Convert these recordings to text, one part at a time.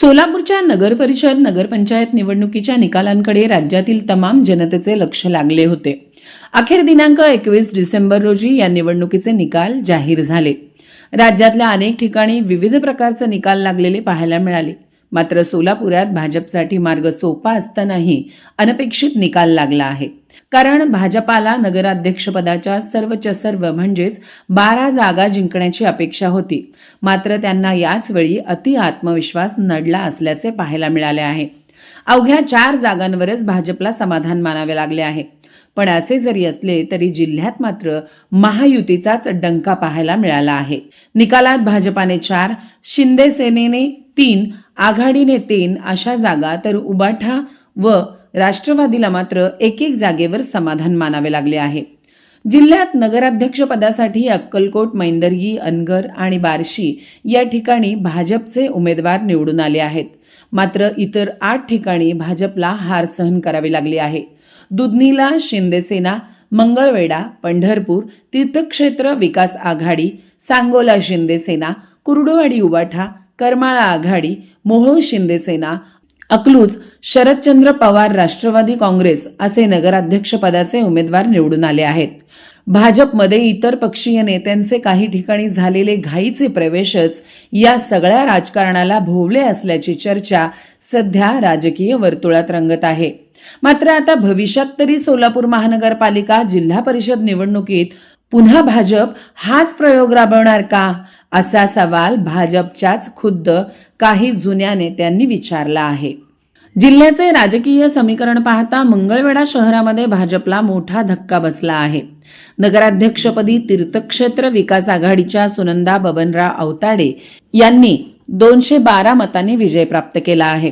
सोलापूरच्या नगरपरिषद नगरपंचायत निवडणुकीच्या निकालांकडे राज्यातील तमाम जनतेचे लक्ष लागले होते. अखेर दिनांक एकवीस डिसेंबर रोजी या निवडणुकीचे निकाल जाहीर झाले. राज्यातल्या अनेक ठिकाणी विविध प्रकारचे निकाल लागलेले पाहायला मिळाले. मात्र सोलापुरात भाजपसाठी मार्ग सोपा असतानाही अनपेक्षित निकाल लागला आहे. कारण भाजपाला नगराध्यक्षपदाच्या सर्वच सर्व म्हणजेच बारा जागा जिंकण्याची अपेक्षा होती. मात्र त्यांना याच वेळी अति आत्मविश्वास नडला असल्याचे पाहायला मिळाले आहे. अवघ्या चार जागांवरच भाजपला समाधान मानावे लागले आहे. पण असे जरी असले तरी जिल्ह्यात मात्र महायुतीचाच डंका पाहायला मिळाला आहे. निकालात भाजपाने चार शिंदे सेनेने तीन आघाडीने तीन अशा जागा तर उबाठा व राष्ट्रवादीला मात्र एक एक जागेवर समाधान मानावे लागले आहे. जिल्ह्यात नगराध्यक्षपदासाठी अक्कलकोट मैंदर्गी अनगर आणि बार्शी या ठिकाणी भाजपचे उमेदवार निवडून आले आहेत. मात्र इतर आठ ठिकाणी भाजपला हार सहन करावी लागली आहे. दुधनीला शिंदेसेना मंगळवेढा पंढरपूर तीर्थक्षेत्र विकास आघाडी सांगोला शिंदेसेना कुर्डुवाडी उबाठा करमाळा आघाडी मोहोळ शिंदेसेना अकलूज शरदचंद्र पवार राष्ट्रवादी काँग्रेस असे नगराध्यक्षपदाचे उमेदवार निवडून आले आहेत. भाजपमध्ये इतर पक्षीय नेत्यांचे काही ठिकाणी झालेले घाईचे प्रवेशच या सगळ्या राजकारणाला भोवले असल्याची चर्चा सध्या राजकीय वर्तुळात रंगत आहे. मात्र आता भविष्यात तरी सोलापूर महानगरपालिका जिल्हा परिषद निवडणुकीत पुन्हा भाजप हाच प्रयोग राबवणार का? असा सवाल भाजपच्याच खुद्द काही जुन्या नेत्यांनी विचारला आहे. जिल्ह्याचे राजकीय समीकरण पाहता मंगळवेढा शहरामध्ये भाजपला मोठा धक्का बसला आहे. नगराध्यक्षपदी तीर्थक्षेत्र विकास आघाडीच्या सुनंदा बबनराव अवताडे यांनी दोनशे बारा मतांनी विजय प्राप्त केला आहे.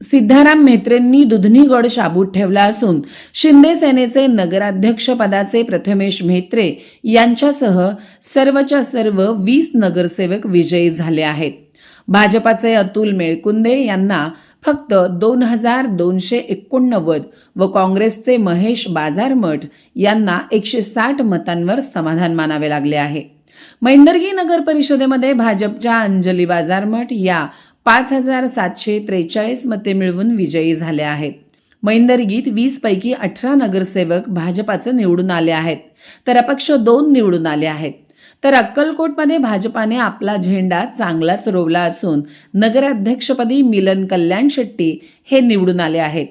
सिद्धाराम मेत्रेंनी दुधनीगड शाबूत ठेवला असून शिंदे सेनेचे नगराध्यक्षपदाचे प्रथमेश म्हेत्रे यांच्यासह सर्वच्या सर्व वीस नगरसेवक विजयी झाले आहेत. भाजपाचे अतुल मेळकुंदे यांना फक्त दोन हजार दोनशे एकोणनव्वद व काँग्रेसचे महेश बाजारमठ यांना एकशे साठ मतांवर समाधान मानावे लागले आहे. मैंदर्गी नगर परिषदेमध्ये भाजपच्या अंजली बाजारमठ या पाच हजार सातशे त्रेचाळीस मते मिळवून विजयी झाले आहेत. मैंदरगीत वीस पैकी अठरा नगरसेवक भाजपाचे निवडून आले आहेत. तर अपक्ष दोन निवडून आले आहेत. तर अक्कलकोटमध्ये भाजपाने आपला झेंडा चांगलाच रोवला असून नगराध्यक्षपदी मिलन कल्याण शेट्टी हे निवडून आले आहेत.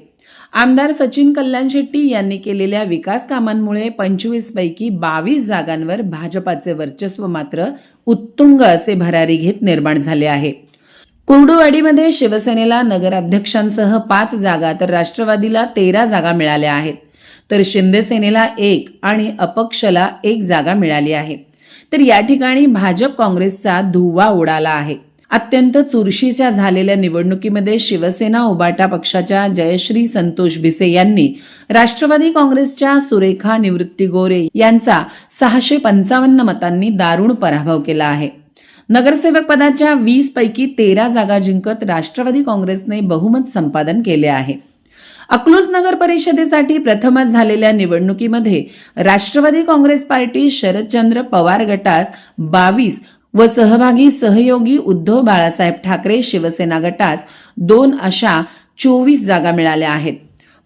आमदार सचिन कल्याण शेट्टी यांनी केलेल्या विकास कामांमुळे पंचवीस पैकी बावीस जागांवर भाजपाचे वर्चस्व मात्र उत्तुंग असे भरारी घेत निर्माण झाले आहे. कुर्डुवाडीमध्ये शिवसेनेला नगराध्यक्षांसह पाच जागा तर राष्ट्रवादीला तेरा जागा मिळाल्या आहेत. तर शिंदे सेनेला एक आणि अपक्षला एक जागा मिळाली आहे. तर या ठिकाणी भाजप काँग्रेसचा धुव्वा उडाला आहे. अत्यंत चुरशीच्या झालेल्या निवडणुकीमध्ये शिवसेना उबाटा पक्षाच्या जयश्री संतोष भिसे यांनी राष्ट्रवादी काँग्रेसच्या सुरेखा निवृत्ती गोरे यांचा सहाशे पंचावन्न मतांनी दारुण पराभव केला आहे. नगरसेवक पदाच्या वीस पैकी तेरा जागा जिंकत राष्ट्रवादी काँग्रेसने बहुमत संपादन केले आहे. अकलूज नगर परिषदेसाठी प्रथमच झालेल्या निवडणुकीमध्ये राष्ट्रवादी काँग्रेस पार्टी शरदचंद्र पवार गटास बावीस व सहभागी सहयोगी उद्धव बाळासाहेब ठाकरे शिवसेना गटास दोन अशा चोवीस जागा मिळाल्या आहेत.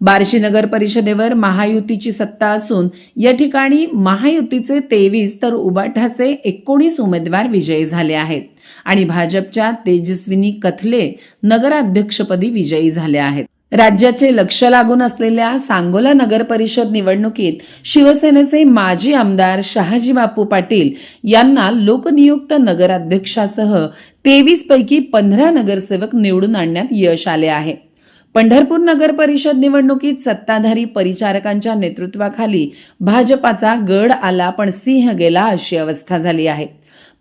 बार्शी नगर परिषदेवर महायुतीची सत्ता असून या ठिकाणी महायुतीचे तेवीस तर उबाठाचे एकोणीस उमेदवार विजयी झाले आहेत. आणि भाजपच्या तेजस्विनी कथले नगराध्यक्षपदी विजयी झाले आहेत. राज्याचे लक्ष लागून असलेल्या सांगोला नगर परिषद निवडणुकीत शिवसेनेचे माजी आमदार शहाजी बापू पाटील यांना लोकनियुक्त नगराध्यक्षासह तेवीस पैकी पंधरा नगरसेवक निवडून आणण्यात यश आले आहे. पंढरपूर नगर परिषद निवडणुकीत सत्ताधारी परिचारकांच्या नेतृत्वाखाली भाजपाचा गड आला पण सिंह गेला अशी अवस्था झाली आहे.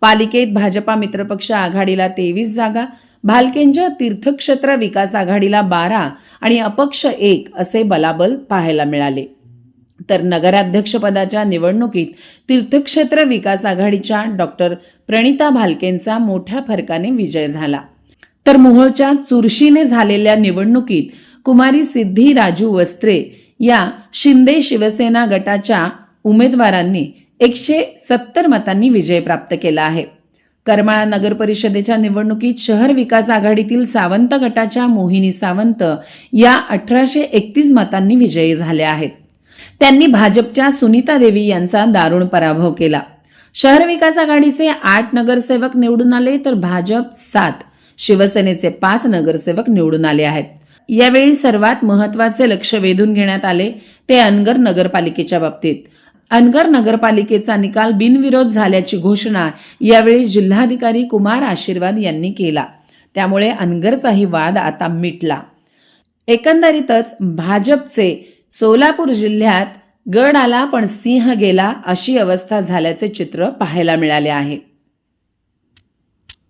पालिकेत भाजपा मित्रपक्ष आघाडीला तेवीस जागा भालकेंच्या तीर्थक्षेत्र विकास आघाडीला बारा आणि अपक्ष एक असे बलाबल पाहायला मिळाले. तर नगराध्यक्षपदाच्या निवडणुकीत तीर्थक्षेत्र विकास आघाडीच्या डॉक्टर प्रणिता भालकेंचा मोठ्या फरकाने विजय झाला. तर मोहोळच्या चुरशीने झालेल्या निवडणुकीत कुमारी सिद्धी राजू वस्त्रे या शिंदे शिवसेना गटाच्या उमेदवारांनी एकशे सत्तर मतांनी विजय प्राप्त केला आहे. करमाळा नगर परिषदेच्या निवडणुकीत शहर विकास आघाडीतील सावंत गटाच्या मोहिनी सावंत या अठराशे एकतीस मतांनी विजयी झाल्या आहेत. त्यांनी भाजपच्या सुनीता देवी यांचा दारुण पराभव केला. शहर विकास आघाडीचे आठ नगरसेवक निवडून आले तर भाजप सात. शिवसेनेचे पाच नगरसेवक निवडून आले आहेत. यावेळी सर्वात महत्त्वाचे लक्ष वेधून घेण्यात आले ते अनगर नगरपालिकेच्या बाबतीत. अनगर नगरपालिकेचा निकाल बिनविरोध झाल्याची घोषणा यावेळी जिल्हाधिकारी कुमार आशीर्वाद यांनी केला. त्यामुळे अनगरचाही वाद आता मिटला. एकंदरीतच भाजपचे सोलापूर जिल्ह्यात गड आला पण सिंह गेला अशी अवस्था झाल्याचे चित्र पाहायला मिळाले आहे.